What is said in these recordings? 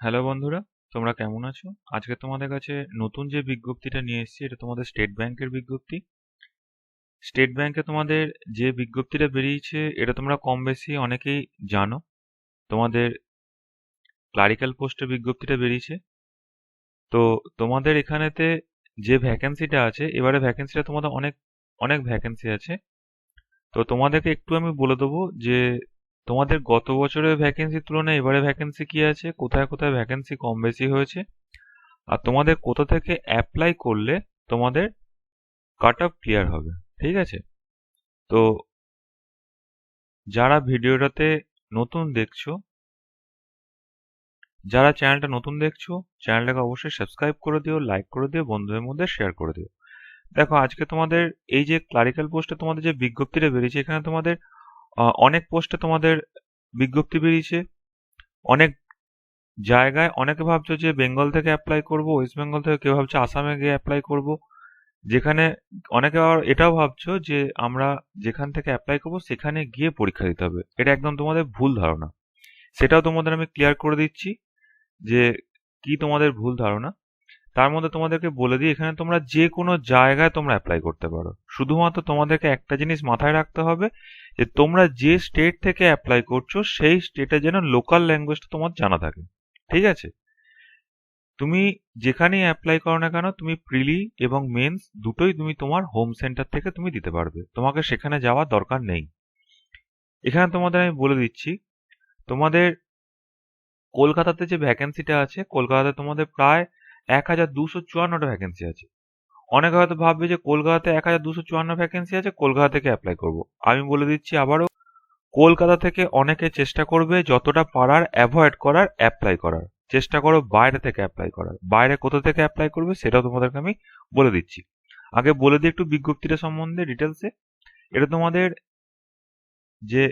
Hello বন্ধুরা, তোমরা কেমন আছো? আজকে তোমাদের কাছে নতুন যে বিজ্ঞপ্তিটা নিয়ে এসেছি, এটা তোমাদের স্টেট ব্যাংকের বিজ্ঞপ্তি। স্টেট ব্যাংকে তোমাদের যে বিজ্ঞপ্তিটা বেরিয়েছে, এটা তোমরা কম বেশি অনেকেই জানো। তোমাদের ক্লারিক্যাল পোস্টের বিজ্ঞপ্তিটা বেরিয়েছে। তো তোমাদের এখানেতে যে ভ্যাকেন্সিটা আছে, এবারে ভ্যাকেন্সিটা তোমাদের অনেক অনেক ভ্যাকেন্সি আছে। তো তোমাদেরকে একটু আমি বলে দেবো যে তোমাদের গত বছরের ভ্যাকেন্সির তুলনায় এবারে ভ্যাকেন্সি কি আছে? কোথায় কোথায় ভ্যাকেন্সি কম বেশি হয়েছে? আর তোমাদের কোথা থেকে অ্যাপ্লাই করলে তোমাদের কাট অফ ক্লিয়ার হবে? ঠিক আছে? তো যারা ভিডিওটাতে নতুন দেখছ, যারা চ্যানেলটা নতুন দেখছ চ্যানেলটাকে অবশ্যই সাবস্ক্রাইব করে দিও লাইক করে দিও, বন্ধুদের মধ্যে শেয়ার করে দিও। দেখো, আজকে তোমাদের এই যে ক্লারিক্যাল পোস্টে তোমাদের যে বিজ্ঞপ্তিটা বেরিয়েছে, এখানে তোমাদের অনেক পোস্টে তোমাদের বিজ্ঞপ্তি বেরিয়েছে। অনেক জায়গায় অনেকে ভাবছ যে বেঙ্গল থেকে অ্যাপ্লাই করব, ওয়েস্ট বেঙ্গল থেকে, কেউ ভাবছে আসামে গিয়ে অ্যাপ্লাই করব। যেখানে অনেকে আবার এটাও ভাবছ যে আমরা যেখান থেকে অ্যাপ্লাই করব সেখানে গিয়ে পরীক্ষা দিতে হবে। এটা একদম তোমাদের ভুল ধারণা। সেটাও তোমাদের আমি ক্লিয়ার করে দিচ্ছি যে কি তোমাদের ভুল ধারণা। তার মধ্যে তোমাদেরকে বলে দিই, এখানে তোমরা যে কোনো জায়গায় তোমরা অ্যাপ্লাই করতে পারো। শুধুমাত্র তোমাদেরকে একটা জিনিস মাথায় রাখতে হবে যে, তোমরা যে স্টেট থেকে অ্যাপ্লাই করছ, সেই স্টেটে যেন লোকাল ল্যাঙ্গুয়েজটা তোমার জানা থাকে। ঠিক আছে? তুমি যেখানেই অ্যাপ্লাই করো না কেন, তুমি প্রিলি এবং মেন্স দুটোই তুমি তোমার হোম সেন্টার থেকে তুমি দিতে পারবে। তোমাকে সেখানে যাওয়ার দরকার নেই। এখানে তোমাদের আমি বলে দিচ্ছি, তোমাদের কলকাতাতে যে ভ্যাকেন্সিটা আছে, কলকাতাতে তোমাদের প্রায় এক হাজার দুশো চুয়ান্নটা ভ্যাকেন্সি আছে। অনেকে হয়তো ভাববে যে কলকাতাতে এক হাজার দুশো চুয়ান্ন ভ্যাকেন্সি আছে, কলকাতা থেকে অ্যাপ্লাই করব। আমি বলে দিচ্ছি আবারও, কলকাতা থেকে অনেকে চেষ্টা করবে যতটা পারার অ্যাভয়েড করার অ্যাপ্লাই করার। চেষ্টা করো বাইরে থেকে অ্যাপ্লাই করার। বাইরে কোথা থেকে অ্যাপ্লাই করবে সেটাও তোমাদেরকে আমি বলে দিচ্ছি। আগে বলে দিই একটু বিজ্ঞপ্তিটা সম্বন্ধে ডিটেলসে এটা তোমাদের যে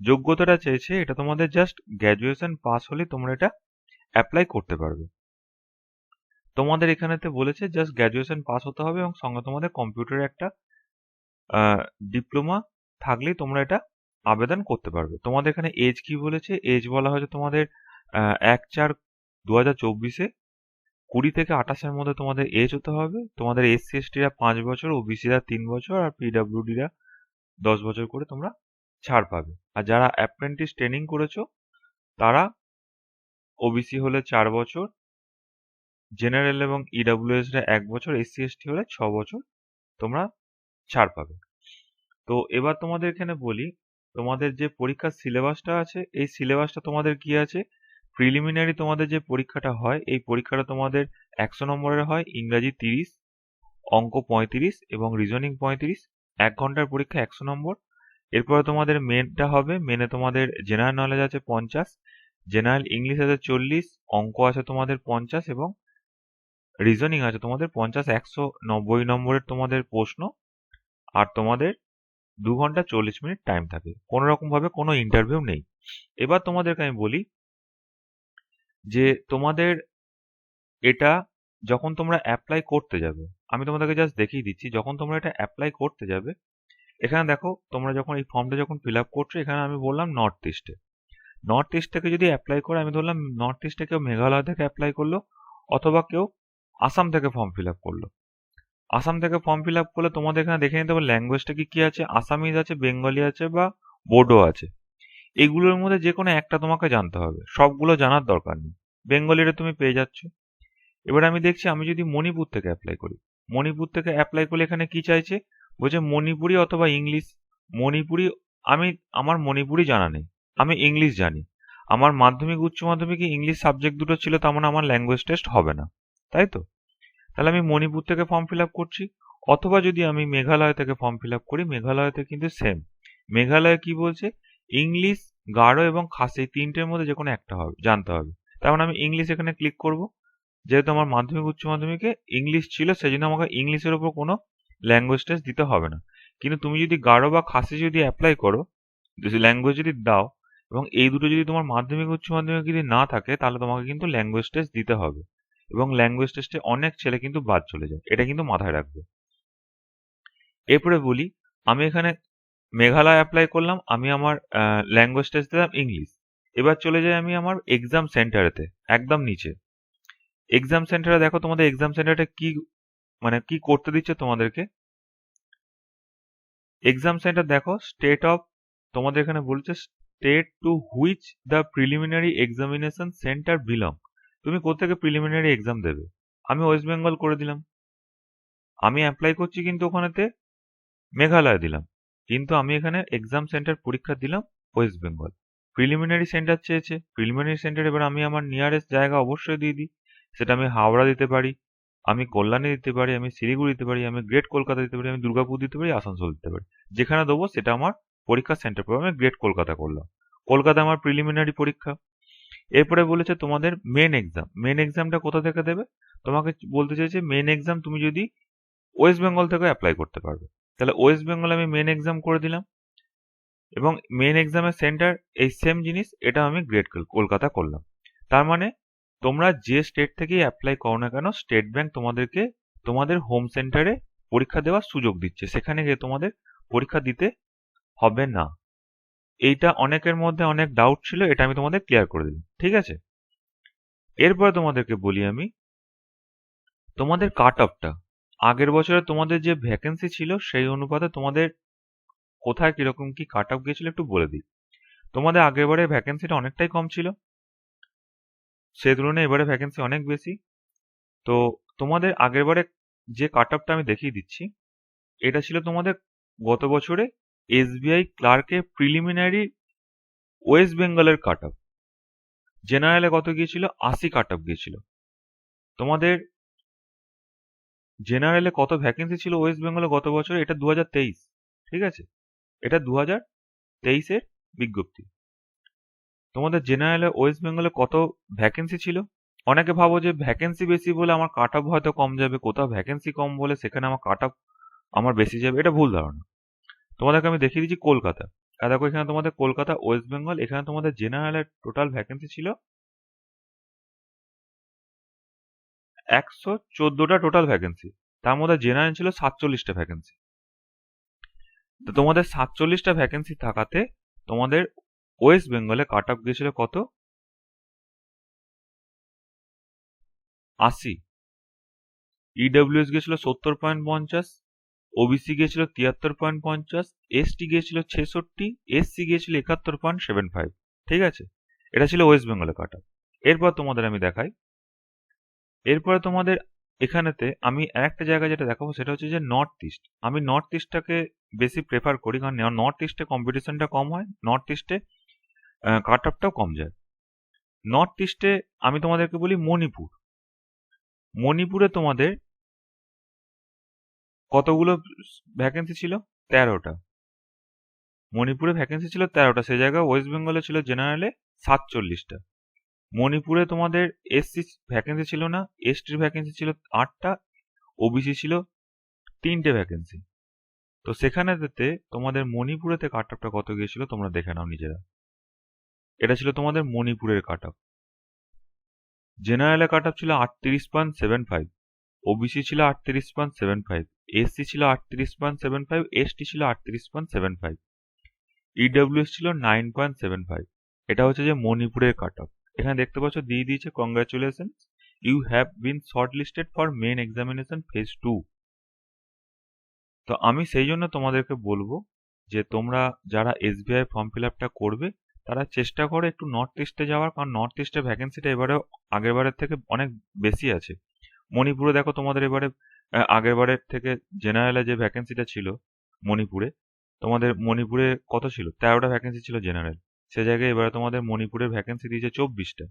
যোগ্যতাটা চেয়েছে, এটা তোমাদের জাস্ট গ্র্যাজুয়েশন পাস হলে তোমরা এটা অ্যাপ্লাই করতে পারবে। তোমাদের এখানেতে বলেছে জাস্ট গ্র্যাজুয়েশন পাস হতে হবে এবং সঙ্গে তোমাদের কম্পিউটারে একটা ডিপ্লোমা থাকলেই তোমরা এটা আবেদন করতে পারবে। তোমাদের এখানে এজ কি বলেছে? এজ বলা হয়েছে তোমাদের এক চার দু হাজার চব্বিশে। কুড়ি থেকে আঠাশের মধ্যে তোমাদের এজ হতে হবে। তোমাদের এসসি এসটিরা পাঁচ বছর ও ওবিসিরা তিন বছর আর পিডাব্লিউডিরা দশ বছর করে তোমরা ছাড় পাবে। আর যারা অ্যাপ্রেন্টিস ট্রেনিং করেছ, তারা ওবিসি হলে চার বছর জেনারেল এবং ইডাব্লিউএসরা এক বছর এসসি এসটি হলে ছ বছর তোমরা ছাড় পাবে। তো এবার তোমাদের এখানে বলি, তোমাদের যে পরীক্ষার সিলেবাসটা আছে, এই সিলেবাসটা তোমাদের কি আছে? প্রিলিমিনারি তোমাদের যে পরীক্ষাটা হয়, এই পরীক্ষাটা তোমাদের একশো নম্বরের হয়, ইংরাজি তিরিশ, অঙ্ক পঁয়ত্রিশ এবং রিজনিং পঁয়ত্রিশ, এক ঘণ্টার পরীক্ষা একশো নম্বর। এরপরে তোমাদের মেনটা হবে মেনে তোমাদের জেনারেল নলেজ আছে পঞ্চাশ জেনারেল ইংলিশ আছে চল্লিশ, অঙ্ক আছে তোমাদের পঞ্চাশ এবং রিজনিং আছে। তোমাদের পঞ্চাশ একশো নব্বই নম্বরের তোমাদের প্রশ্ন আর তোমাদের দু ঘণ্টা চল্লিশ মিনিট টাইম থাকে। কোনো রকমভাবে কোনো ইন্টারভিউ নেই। এবার তোমাদেরকে আমি বলি যে তোমাদের এটা যখন তোমরা অ্যাপ্লাই করতে যাবে, আমি তোমাদেরকে জাস্ট দেখিয়ে দিচ্ছি, যখন তোমরা এটা অ্যাপ্লাই করতে যাবে, এখানে দেখো তোমরা যখন এই ফর্মটা যখন ফিল আপ করছ, এখানে আমি বললাম নর্থ ইস্টে নর্থ ইস্ট থেকে যদি অ্যাপ্লাই করে, আমি ধরলাম নর্থ ইস্টে কেউ মেঘালয় থেকে অ্যাপ্লাই করল, অথবা কেউ আসাম থেকে ফর্ম ফিল আপ করল। আসাম থেকে ফর্ম ফিল আপ করলে তোমাদের এখানে দেখে নিতে হবে ল্যাঙ্গুয়েজটা কি কি আছে? আসামিজ আছে বেঙ্গলি আছে বা বোডো আছে। এগুলোর মধ্যে যে কোনো একটা তোমাকে জানতে হবে। সবগুলো জানার দরকার নেই। বেঙ্গলিটা তুমি পেয়ে যাচ্ছ। এবার আমি দেখছি, আমি যদি মণিপুর থেকে অ্যাপ্লাই করি। মণিপুর থেকে অ্যাপ্লাই করলে এখানে কি চাইছে? বলছে মণিপুরি অথবা ইংলিশ মণিপুরি, আমি, আমার মণিপুরি জানা নেই। আমি ইংলিশ জানি। আমার মাধ্যমিক, উচ্চ মাধ্যমিকে ইংলিশ সাবজেক্ট দুটো ছিল তেমন মানে আমার ল্যাঙ্গুয়েজ টেস্ট হবে না। তাই তো? তাহলে আমি মণিপুর থেকে ফর্ম ফিল আপ করছি, অথবা যদি আমি মেঘালয় থেকে ফর্ম ফিল আপ করি, মেঘালয়তে কিন্তু সেম মেঘালয় কি বলছে? ইংলিশ গাঢ় এবং খাসি তিনটের মধ্যে যে কোনো একটা হবে, জানতে হবে। তেমন মানে আমি ইংলিশ এখানে ক্লিক করব। যেহেতু আমার মাধ্যমিক, উচ্চ মাধ্যমিকে ইংলিশ ছিল সেই জন্য আমাকে ইংলিশের ওপর কোনো ল্যাঙ্গুয়েজ টেস্ট দিতে হবে না। কিন্তু তুমি যদি গাঢ় বা খাসি যদি অ্যাপ্লাই করো ল্যাঙ্গুয়েজ যদি দাও, এবং এই দুটো যদি তোমার মাধ্যমিক, উচ্চ মাধ্যমিক যদি না থাকে, তাহলে তোমাকে কিন্তু ল্যাঙ্গুয়েজ টেস্ট দিতে হবে। এবং ল্যাঙ্গুয়েজ টেস্টে অনেক ছেলে কিন্তু বাদ চলে যায়। এটা কিন্তু মাথায় রাখবে। এরপরে বলি, আমি এখানে মেঘালয় অ্যাপ্লাই করলাম, আমি আমার ল্যাঙ্গুয়েজ টেস্ট দিলাম ইংলিশ এবার চলে যাই আমি আমার এক্সাম সেন্টারেতে একদম নিচে। এক্সাম সেন্টারে দেখো তোমাদের এক্সাম সেন্টারটা কি মানে কি করতে দিচ্ছে তোমাদেরকে? এক্সাম সেন্টার দেখো স্টেট অফ তোমাদের এখানে বলছে state to which the preliminary examination centre belong তুমি কোথেকে প্রিলিমিনারি এক্সাম দেবে? আমি ওয়েস্ট বেঙ্গল করে দিলাম। আমি অ্যাপ্লাই করছি কিন্তু ওখানেতে মেঘালয় দিলাম। কিন্তু আমি এখানে এক্সাম সেন্টার পরীক্ষা দিলাম ওয়েস্ট বেঙ্গল প্রিলিমিনারি সেন্টার চেয়েছে। প্রিলিমিনারি সেন্টার এবার আমি আমার নিয়ারেস্ট জায়গা অবশ্যই দিয়ে দিই। সেটা আমি হাওড়া দিতে পারি, আমি কল্যাণী দিতে পারি, আমি শিলিগুড়ি দিতে পারি, আমি গ্রেট কলকাতা দিতে পারি, আমি দুর্গাপুর দিতে পারি, আসানসোল দিতে পারি। যেখানে দেবো সেটা আমার পরীক্ষার সেন্টার পড়বে আমি গ্রেট কলকাতা করলাম। কলকাতা আমার প্রিলিমিনারি পরীক্ষা। এরপরে বলেছে তোমাদের মেন এক্সাম মেন এক্সামটা কোথা থেকে দেবে? তোমাকে বলতে চাইছে মেন এক্সাম তুমি যদি ওয়েস্ট বেঙ্গল থেকে অ্যাপ্লাই করতে পারবে। তাহলে ওয়েস্ট বেঙ্গল আমি মেন এক্সাম করে দিলাম। এবং মেন এক্সামের সেন্টার এই সেম জিনিস, এটা আমি গ্রেট কলকাতা করলাম। তার মানে তোমরা যে স্টেট থেকেই অ্যাপ্লাই করো না কেন স্টেট ব্যাংক তোমাদেরকে, তোমাদের হোম সেন্টারে পরীক্ষা দেওয়ার সুযোগ দিচ্ছে। সেখানে গিয়ে তোমাদের পরীক্ষা দিতে হবে না। এইটা অনেকের মধ্যে অনেক ডাউট ছিল, এটা আমি তোমাদের ক্লিয়ার করে দিলাম, ঠিক আছে? এরপরে তোমাদেরকে বলি আমি, তোমাদের কাট অফটা আগের বছরে তোমাদের যে ভ্যাকেন্সি ছিল, সেই অনুপাতে তোমাদের কোথায় কীরকম কি কাট অফ গিয়েছিল একটু বলে দিই। তোমাদের আগের বারে ভ্যাকেন্সিটা অনেকটাই কম ছিল, সে তুলনায় এবারে ভ্যাকেন্সি অনেক বেশি। তো তোমাদের আগের বারে যে কাট অফটা আমি দেখিয়ে দিচ্ছি, এটা ছিল তোমাদের গত বছরে এসবিআই ক্লার্কে প্রিলিমিনারি ওয়েস্ট বেঙ্গলের কাট অফ জেনারেলে কত গিয়েছিল? আশি কাট অফ গিয়েছিল। তোমাদের জেনারেলে কত ভ্যাকেন্সি ছিল ওয়েস্ট বেঙ্গলে গত বছর? এটা দু হাজার তেইশ, ঠিক আছে? এটা দু হাজার তেইশের বিজ্ঞপ্তি। তোমাদের জেনারেলে ওয়েস্ট বেঙ্গলে কত ভ্যাকেন্সি ছিল? অনেকে ভাবো যে ভ্যাকেন্সি বেশি বলে আমার কাট হয়তো কম যাবে, কোথাও ভ্যাকেন্সি কম বলে সেখানে আমার কাট আমার বেশি যাবে, এটা ভুল ধারণা। তোমাদেরকে আমি দেখিয়ে দিচ্ছি কলকাতা। আর দেখো, এখানে তোমাদের কলকাতা, ওয়েস্ট বেঙ্গল, এখানে তোমাদের জেনারেলের টোটাল ভ্যাকেন্সি ছিল একশো চোদ্দোটা টোটাল ভ্যাকেন্সি তার মধ্যে জেনারেল ছিল সাতচল্লিশটা ভ্যাকেন্সি তো তোমাদের সাতচল্লিশটা ভ্যাকেন্সি থাকাতে তোমাদের ওয়েস্ট বেঙ্গলে কাট অফ গিয়েছিল কত? আশি। ইডব্লিউএস গিয়েছিল সত্তর পয়েন্ট পঞ্চাশ। ওবিসি গিয়েছিল তিয়াত্তর পয়েন্ট পঞ্চাশ এসটি গিয়েছিল ছেষট্টি এসসি গিয়েছিল একাত্তর পয়েন্ট সেভেন ফাইভ ঠিক আছে? এটা ছিল ওয়েস্ট বেঙ্গলে কাট। এরপর তোমাদের আমি দেখাই। এরপরে তোমাদের এখানেতে আমি একটা জায়গায় যেটা দেখাবো, সেটা হচ্ছে যে নর্থ ইস্ট আমি নর্থ ইস্টটাকে বেশি প্রেফার করি, কারণ নর্থ ইস্টে কম্পিটিশনটা কম হয় নর্থ ইস্টে কাট অফটাও কম যায়। নর্থ ইস্টে আমি তোমাদেরকে বলি মণিপুর। মণিপুরে তোমাদের কতগুলো ভ্যাকেন্সি ছিল? তেরোটা। মণিপুরে ভ্যাকেন্সি ছিল তেরোটা, সেই জায়গায় ওয়েস্ট বেঙ্গলে ছিল জেনারেলে সাতচল্লিশটা। মণিপুরে তোমাদের এসসি ভ্যাকেন্সি ছিল না এসটির ভ্যাকেন্সি ছিল আটটা ওবিসি ছিল তিনটে ভ্যাকেন্সি তো সেখানেতে তোমাদের মণিপুরেতে কাট অফটা কত গিয়েছিল তোমরা দেখে নাও নিজেরা। এটা ছিল তোমাদের মণিপুরের কাট অফ জেনারেলে কাট অফ ছিল আটত্রিশ পয়েন্ট সেভেন ফাইভ ওবিসি ছিল আটত্রিশ পয়েন্ট সেভেন ফাইভ এসসি ছিল আটত্রিশ পয়েন্ট সেভেন ফাইভ এসটি ছিল আটত্রিশ পয়েন্ট সেভেন ফাইভ ইডব্লিউএস ছিল নাইন পয়েন্ট সেভেন ফাইভ এটা হচ্ছে যে মণিপুরের কাট অফ এখানে দেখতে পাচ্ছ, দিয়ে দিয়েছে congratulation you have been shortlisted for main examination phase two তো আমি সেই জন্য তোমাদেরকে বলব যে তোমরা যারা এসবিআই ফর্ম ফিল আপটা করবে, তারা চেষ্টা করো একটু নর্থ ইস্টে যাওয়ার, কারণ নর্থ ইস্টে ভ্যাকেন্সিটা এবারে আগের বারের থেকে অনেক বেশি আছে। মণিপুরে দেখো তোমাদের এবারে আগের বারের থেকে জেনারেলে যে ভ্যাকেন্সিটা ছিল মণিপুরে, তোমাদের মণিপুরে কত ছিল? তেরোটা ভ্যাকেন্সি ছিল জেনারেল। সে জায়গায় এবারে তোমাদের মণিপুরের ভ্যাকেন্সি দিয়েছে চব্বিশটা।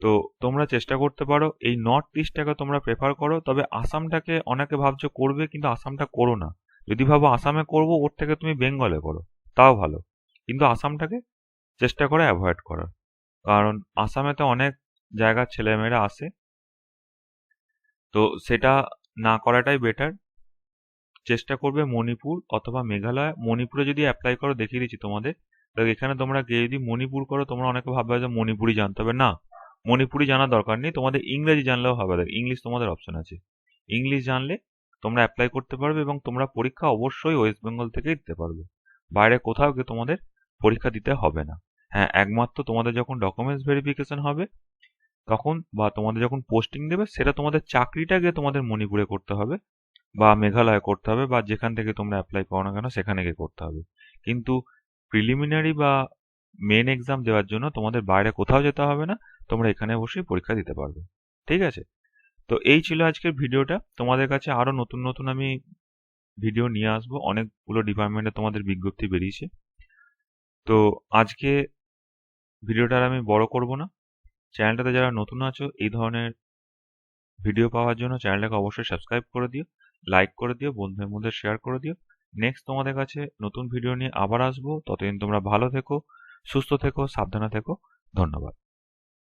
তো তোমরা চেষ্টা করতে পারো, এই নর্থ ইস্টটাকে তোমরা প্রেফার করো, তবে আসামটাকে অনেকে ভাবছ করবে, কিন্তু আসামটা করো না। যদি ভাবো আসামে করব, ওর থেকে তুমি বেঙ্গলে করো, তাও ভালো। কিন্তু আসামটাকে চেষ্টা করে অ্যাভয়েড করার। কারণ আসামেতে অনেক জায়গার ছেলেমেয়েরা আসে তো সেটা না করাটাই বেটার চেষ্টা করবে মণিপুর অথবা মেঘালয়। মণিপুরে যদি অ্যাপ্লাই করো, দেখিয়ে দিচ্ছি তোমাদের। এখানে তোমরা গিয়ে যদি মণিপুর করো, তোমরা অনেকে ভাববে যে মণিপুরি জানতে হবে। না মণিপুরি জানার দরকার নেই। তোমাদের ইংরেজি জানলেও হবে। ইংলিশ তোমাদের অপশন আছে। ইংলিশ জানলে তোমরা অ্যাপ্লাই করতে পারবে এবং তোমরা পরীক্ষা অবশ্যই ওয়েস্ট বেঙ্গল থেকেই দিতে পারবে। বাইরে কোথাও গিয়ে তোমাদের পরীক্ষা দিতে হবে না। হ্যাঁ একমাত্র তোমাদের যখন ডকুমেন্টস ভেরিফিকেশন হবে তখন বা তোমাদের যখন পোস্টিং দেবে, সেটা তোমাদের চাকরিটা গিয়ে তোমাদের মণিপুরে করতে হবে বা মেঘালয়ে করতে হবে বা যেখান থেকে তোমরা অ্যাপ্লাই করো না কেন সেখানে গিয়ে করতে হবে। কিন্তু প্রিলিমিনারি বা মেন এক্সাম দেওয়ার জন্য তোমাদের বাইরে কোথাও যেতে হবে না, তোমরা এখানে বসেই পরীক্ষা দিতে পারবে। ঠিক আছে? তো এই ছিল আজকের ভিডিওটা। তোমাদের কাছে আরও নতুন নতুন আমি ভিডিও নিয়ে আসব। অনেকগুলো ডিপার্টমেন্টে তোমাদের বিজ্ঞপ্তি বেরিয়েছে। তো আজকে ভিডিওটা আর আমি বড় করব না। চ্যানেলটাতে যারা নতুন আছো, এই ধরনের ভিডিও পাওয়ার জন্য চ্যানেলটাকে অবশ্যই সাবস্ক্রাইব করে দিও, লাইক করে দিও, বন্ধুদের মধ্যে শেয়ার করে দিও। নেক্সট তোমাদের কাছে নতুন ভিডিও নিয়ে আবার আসব। ততদিন তোমরা ভালো থেকো, সুস্থ থেকো, সাবধানে থেকো। ধন্যবাদ।